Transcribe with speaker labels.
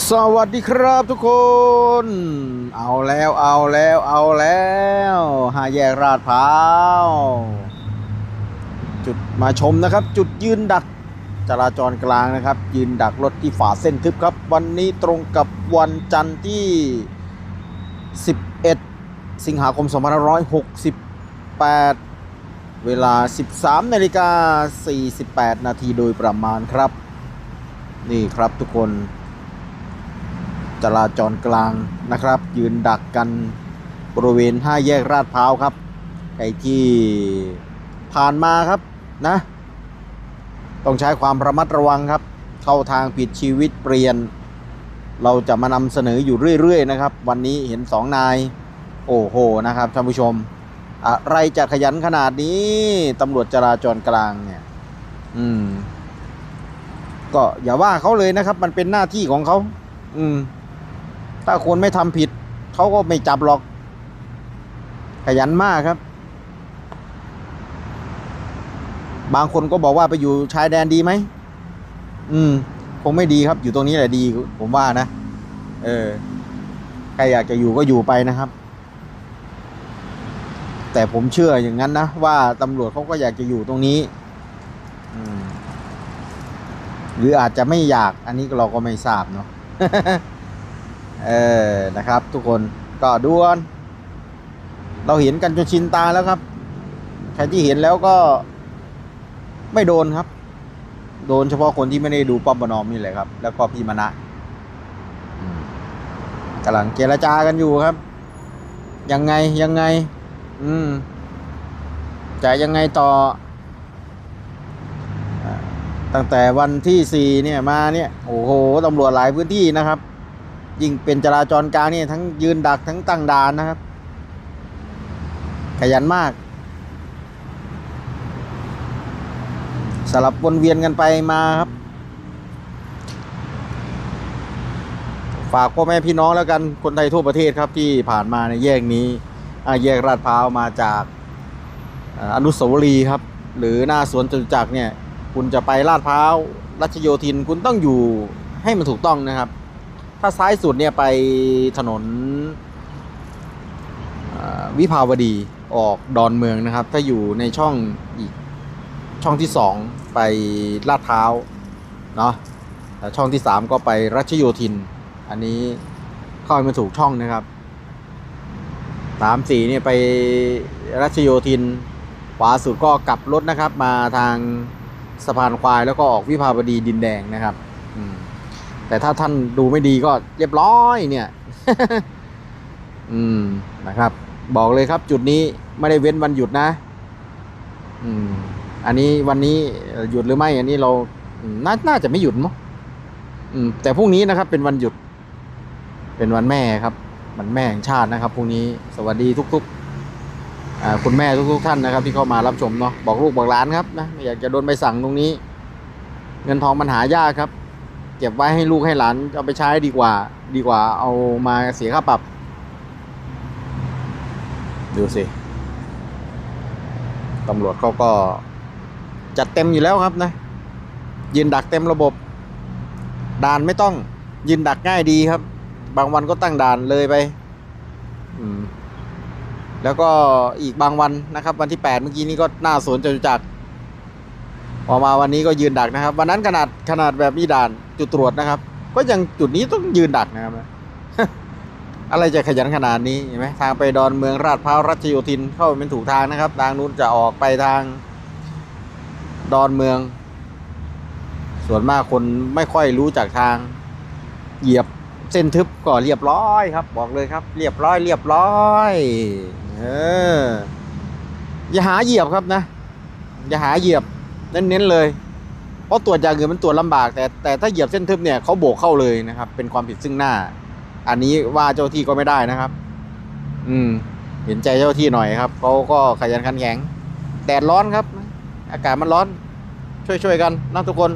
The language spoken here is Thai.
Speaker 1: สวัสดีครับทุกคน เอาแล้วเอาแล้วเอาแล้วหาแยกราดพร้าวจุดมาชมนะครับ จุดยืนดักจราจรกลางนะครับ ยืนดักรถที่ฝ่าเส้นทึบครับ วันนี้ตรงกับวันจันทร์ที่ 11 สิงหาคม 2568 เวลา 13นาฬิกา48 นาทีโดยประมาณครับ นี่ครับทุกคน จราจรกลางนะครับ ยืนดักกันบริเวณห้าแยกราดพร้าวครับใครที่ผ่านมาครับนะ ต้องใช้ความระมัดระวังครับ เข้าทางผิดชีวิตเปลี่ยน เราจะมานำเสนออยู่เรื่อยๆนะครับ วันนี้เห็นสองนาย โอ้โหนะครับท่านผู้ชม อะไรจะขยันขนาดนี้ตำรวจจราจรกลางเนี่ย อืม ก็อย่าว่าเขาเลยนะครับ มันเป็นหน้าที่ของเขา อืม ถ้าคนไม่ทำผิด เขาก็ไม่จับหรอก ขยันมากครับ บางคนก็บอกว่าไปอยู่ชายแดนดีไหม อืม คงไม่ดีครับ อยู่ตรงนี้แหละดี ผมว่านะ เออ ใครอยากจะอยู่ก็อยู่ไปนะครับ แต่ผมเชื่ออย่างนั้นนะ ว่าตำรวจเขาก็อยากจะอยู่ตรงนี้หรืออาจจะไม่อยาก อันนี้เราก็ไม่ทราบเนาะ เออนะครับ ทุกคนก็ดวนเราเห็นกันจนชินตาแล้วครับ ใครที่เห็นแล้วก็ไม่โดนครับ โดนเฉพาะคนที่ไม่ได้ดูป้อมปนอมนี่แหละครับ แล้วก็พี่มณะกำลังเจรจากันอยู่ครับ ยังไงยังไง อืมจะยังไงต่อ ตั้งแต่วันที่สี่เนี่ยมาเนี่ย โอ้โหตำรวจหลายพื้นที่นะครับ ยิ่งเป็นจราจรกลางนี่ทั้งยืนดักทั้งตั้งด่านนะครับ ขยันมาก สลับวนเวียนกันไปมาครับ ฝากพ่อแม่พี่น้องแล้วกันคนไทยทั่วประเทศครับที่ผ่านมาในแยกนี้แยกลาดพร้าวมาจากอ่าอนุสาวรีย์ครับ หรือหน้าสวนจตุจักรเนี่ย คุณจะไปลาดพร้าวรัชโยธินคุณต้องอยู่ให้มันถูกต้องนะครับ ถ้าซ้ายสุดเนี่ยไปถนนวิภาวดีออกดอนเมืองนะครับ ถ้าอยู่ในช่องอีกช่องที่สองไปลาดพร้าวเนาะแล้วช่องที่สามก็ไปรัชโยธิน อันนี้เข้าให้มันถูกช่องนะครับสามสี่เนี่ยไปรัชโยธิน ขวาสุดก็กลับรถนะครับ มาทางสะพานควายแล้วก็ออกวิภาวดีดินแดงนะครับ อืม แต่ถ้าท่านดูไม่ดีก็เรียบร้อยเนี่ย อืมนะครับ บอกเลยครับ จุดนี้ไม่ได้เว้นวันหยุดนะ อืม อันนี้วันนี้หยุดหรือไม่ อันนี้เราน่าน่าจะไม่หยุดมั้งอืมแต่พรุ่งนี้นะครับ เป็นวันหยุด เป็นวันแม่ครับวันแม่แห่งชาตินะครับพรุ่งนี้สวัสดีทุกๆคุณแม่ทุกๆท่านนะครับ ที่เข้ามารับชมเนาะบอกลูกบอกหลานครับนะไม่อยากจะโดนใบสั่งตรงนี้ เงินทองมันหายากครับ เก็บไว้ให้ลูกให้หลานเอาไปใช้ดีกว่า ดีกว่าเอามาเสียค่าปรับ ดูสิตำรวจเขาก็จัดเต็มอยู่แล้วครับนะ ยืนดักเต็มระบบ ด่านไม่ต้อง ยืนดักง่ายดีครับ บางวันก็ตั้งด่านเลยไปแล้วก็อีกบางวันนะครับ วันที่แปดเมื่อกี้นี้ก็หน้าสวนจตุจักร พอมาวันนี้ก็ยืนดักนะครับ วันนั้นขนาดขนาดแบบมีด่านจุดตรวจนะครับ ก็ยังจุดนี้ต้องยืนดักนะครับอะไรจะขยันขนาดนี้เห็นไหมทางไปดอนเมืองราดพร้าวรัชโยธินเข้าเป็นถูกทางนะครับ ทางนู้นจะออกไปทางดอนเมือง ส่วนมากคนไม่ค่อยรู้จากทาง เหยียบเส้นทึบก็เรียบร้อยครับ บอกเลยครับ เรียบร้อย เรียบร้อยเอออย่าหาเหยียบครับนะ อย่าหาเหยียบ เน้นๆเลย เพราะตรวจอย่างอื่นมันตรวจลำบาก แต่แต่ถ้าเหยียบเส้นทึบเนี่ยเขาโบกเข้าเลยนะครับ เป็นความผิดซึ่งหน้า อันนี้ว่าเจ้าที่ก็ไม่ได้นะครับ อืม เห็นใจเจ้าที่หน่อยครับเขาก็ขยันขันแข็งแดดร้อนครับ อากาศมันร้อน ช่วยๆกันนะทุกคน